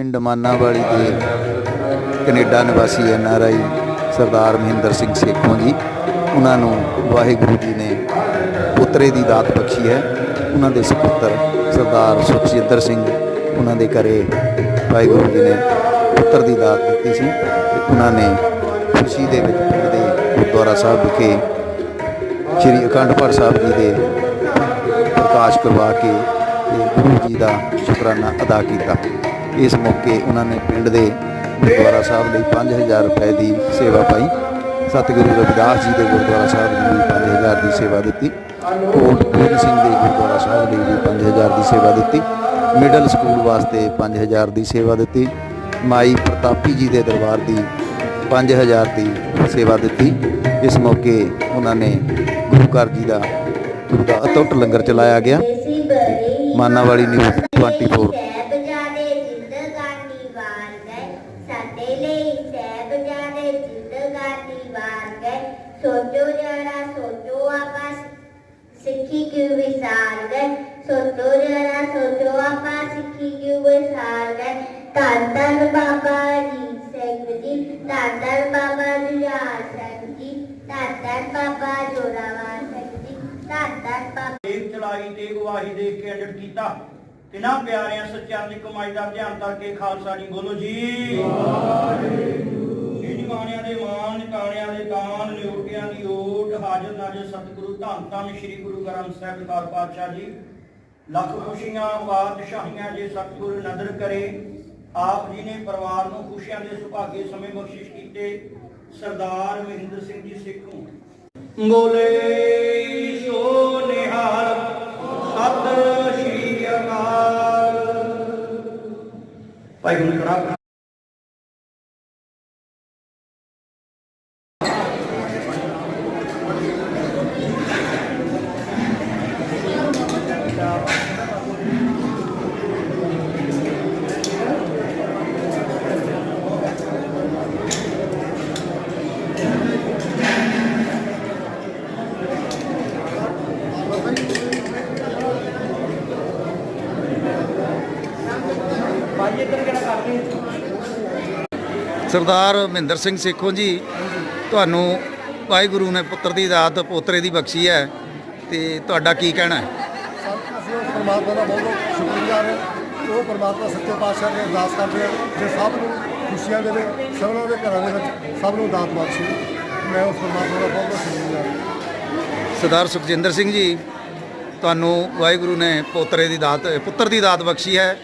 ਪਿੰਡ ਮਾਨਾਵਾਲੀ ਦੇ ਕੈਨੇਡਾ ਨਿਵਾਸੀ N R I Sardar Mahinder Singh Sekhon ji. ਉਹਨਾਂ ਨੂੰ ਵਾਹਿਗੁਰੂ ਜੀ ਨੇ ਪੁੱਤਰੇ ਦੀ ਦਾਤ ਬਖਸ਼ੀ ਹੈ। ਉਹਨਾਂ ਦੇ ਸੁਪੁੱਤਰ ਸਰਦਾਰ ਸੁਖਜਿੰਦਰ ਸਿੰਘ, ਉਹਨਾਂ ਦੇ ਘਰੇ ਵਾਹਿਗੁਰੂ ਜੀ ਨੇ ਪੁੱਤਰ ਦੀ ਦਾਤ ਦਿੱਤੀ ਸੀ ਤੇ ਉਹਨਾਂ ਨੇ ਖੁਸ਼ੀ ਦੇ ਵਿੱਚ ਪਿੰਡ ਦੇ ਗੁਰਦੁਆਰਾ ਸਾਹਿਬ ਵਿਖੇ ਸ੍ਰੀ ਅਖੰਡ ਪਾਠ ਸਾਹਿਬ ਜੀ ਦੇ ਪ੍ਰਕਾਸ਼ ਕਰਵਾ ਕੇ ਗੁਰੂ ਜੀ ਦਾ ਸ਼ੁਕਰਾਨਾ ਅਦਾ ਕੀਤਾ। ਇਸ ਮੌਕੇ ਉਹਨਾਂ ਨੇ ਪਿੰਡ ਦੇ ਗੁਰਦੁਆਰਾ ਸਾਹਿਬ ਲਈ 5000 ਰੁਪਏ ਦੀ ਸੇਵਾ ਪਾਈ। ਸਤਿਗੁਰੂ ਰਵਿਦਾਸ ਜੀ ਦੇ ਗੁਰਦੁਆਰਾ ਸਾਹਿਬ ਲਈ ਵੀ 5000 ਦੀ ਸੇਵਾ ਦਿੱਤੀ। ਕੋਟ ਪੂਰਨ ਸਿੰਘ ਦੇ ਗੁਰਦੁਆਰਾ ਸਾਹਿਬ ਲਈ ਵੀ 5000 ਦੀ ਸੇਵਾ ਦਿੱਤੀ। ਮਿਡਲ ਸਕੂਲ ਵਾਸਤੇ 5000 ਦੀ ਸੇਵਾ ਦਿੱਤੀ। ਮਾਈ ਪ੍ਰਤਾਪੀ ਜੀ ਦੇ ਦਰਬਾਰ ਦੀ 5000 ਦੀ ਸੇਵਾ ਦਿੱਤੀ। ਇਸ ਮੌਕੇ ਉਹਨਾਂ ਨੇ ਗੁਰੂ ਘਰ ਜੀ ਦਾ ਗੁਰੂ ਦਾ ਅਤੁੱਟ ਲੰਗਰ ਚਲਾਇਆ ਗਿਆ। ਮਾਨਾਵਾਲੀ ਨਿਊਜ਼ 24 ਸੋਚੋ ਜਰਾ ਸੋਚੋ ਆਪਾਂ ਸਿੱਖੀ ਕਿਉਂ ਵਿਸਾਰ ਗਏ? ਸੋਚੋ ਜਰਾ ਸੋਚੋ ਆਪਾਂ ਸਿੱਖੀ ਕਿਉਂ ਵਿਸਾਰ ਗਏ? ਧੰਨ ਧੰਨ ਬਾਬਾ ਜੀ ਸਿੰਘ ਜੀ ਧੰਨ ਧੰਨ ਬਾਬਾ ਜੁਝਾਰ ਸਿੰਘ ਜੀ ਧੰਨ ਧੰਨ ਬਾਬਾ ਜੋਰਾਵਰ ਸਿੰਘ ਜੀ ਧੰਨ ਧੰਨ ਬਾਬਾ ਦੇਖ ਚਲਾਈ ਤੇ ਗਵਾਹੀ ਦੇ ਕੇ ਅੰਡਰ ਕੀਤਾ ਤਿਨਾ ਪਿਆਰਿਆਂ ਸੱਚਿਆਂ ਦੀ ਕਮਾਈ ਦਾ ਧਿਆਨ ਕਰਕੇ ਖਾਲਸਾ ਜੀ ਬੋਲੋ ਜੀ। ਇਹ ਨਿਮਾਣਿਆਂ ਦੇ ਮਾਨ ਨਿਤਾਣਿਆਂ ਦੇ ਤਾਨ ਨਿਉਟਿਆਂ ਦੀ ਓਟ, ਹਾਜ਼ਰ ਨਾਜ਼ਰ ਸਤਿਗੁਰੂ, ਧੰਨ ਧੰਨ ਸ੍ਰੀ ਗੁਰੂ ਗ੍ਰੰਥ ਸਾਹਿਬ ਕਾਰ ਪਾਤਸ਼ਾਹ ਜੀ। ਲੱਖ ਖੁਸ਼ੀਆਂ, ਬਾਦਸ਼ਾਹੀਆਂ ਜੇ ਸਤਿਗੁਰੂ ਨਦਰ ਕਰੇ, ਆਪ ਜੀ ਨੇ ਪਰਿਵਾਰ ਨੂੰ ਖੁਸ਼ੀਆਂ ਦੇ ਸੁਭਾਗੇ ਸਮੇਂ ਬਖਸ਼ਿਸ਼ ਕੀਤੇ। ਸਰਦਾਰ ਮਹਿੰਦਰ ਸਿੰਘ ਜੀ ਸਿੱਖੂ। ਬੋਲੇ ਸੋ ਨਿਹਾਲ, ਸਤਿ ਸ਼੍ਰੀ ਅਕਾਲ। ਭਾਈ ਹੁਣ ਖੜਾ ਭਾਈ ਇੱਧਰ ਕਿਹੜਾ ਕਰਦੇ ਸਰਦਾਰ ਮਹਿੰਦਰ ਸਿੰਘ ਸੇਖੋਂ ਜੀ ਤੁਹਾਨੂੰ ਵਾਹਿਗੁਰੂ ਨੇ ਪੁੱਤਰ ਦੀ ਦਾਤ ਪੋਤਰੇ ਦੀ ਬਖਸ਼ੀ ਹੈ ਤੇ ਤੁਹਾਡਾ ਕੀ ਕਹਿਣਾ ਹੈ? ਅਸੀਂ ਉਸ ਪਰਮਾਤਮਾ ਦਾ ਬਹੁਤ ਬਹੁਤ ਸ਼ੁਕਰਗੁਜ਼ਾਰ ਹਾਂ। ਉਹ ਪਰਮਾਤਮਾ ਸੱਚੇ ਪਾਤਸ਼ਾਹ ਨੇ ਅਰਦਾਸ ਕਰਦੇ ਹਾਂ ਜੇ ਸਭ ਨੂੰ ਖੁਸ਼ੀਆਂ ਦੇਵੇ ਸਭਨਾਂ ਦੇ ਘਰਾਂ ਦੇ ਵਿੱਚ ਸਭ ਨੂੰ ਦਾਤ ਬਖਸ਼ੇ। ਮੈਂ ਉਸ ਪਰਮਾਤਮਾ ਦਾ ਬਹੁਤ ਬਹੁਤ ਸ਼ੁਕਰਗੁਜ਼ਾਰ ਹਾਂ ਸਰਦਾਰ ਸੁਖਜਿੰਦਰ ਸਿੰਘ ਜੀ ਤੁਹਾਨੂੰ ਵਾਹਿਗੁਰੂ ਨੇ ਪੋਤਰੇ ਦੀ ਦਾਤ ਪੁੱਤਰ ਦੀ ਦਾਤ ਬਖਸ਼ੀ ਹੈ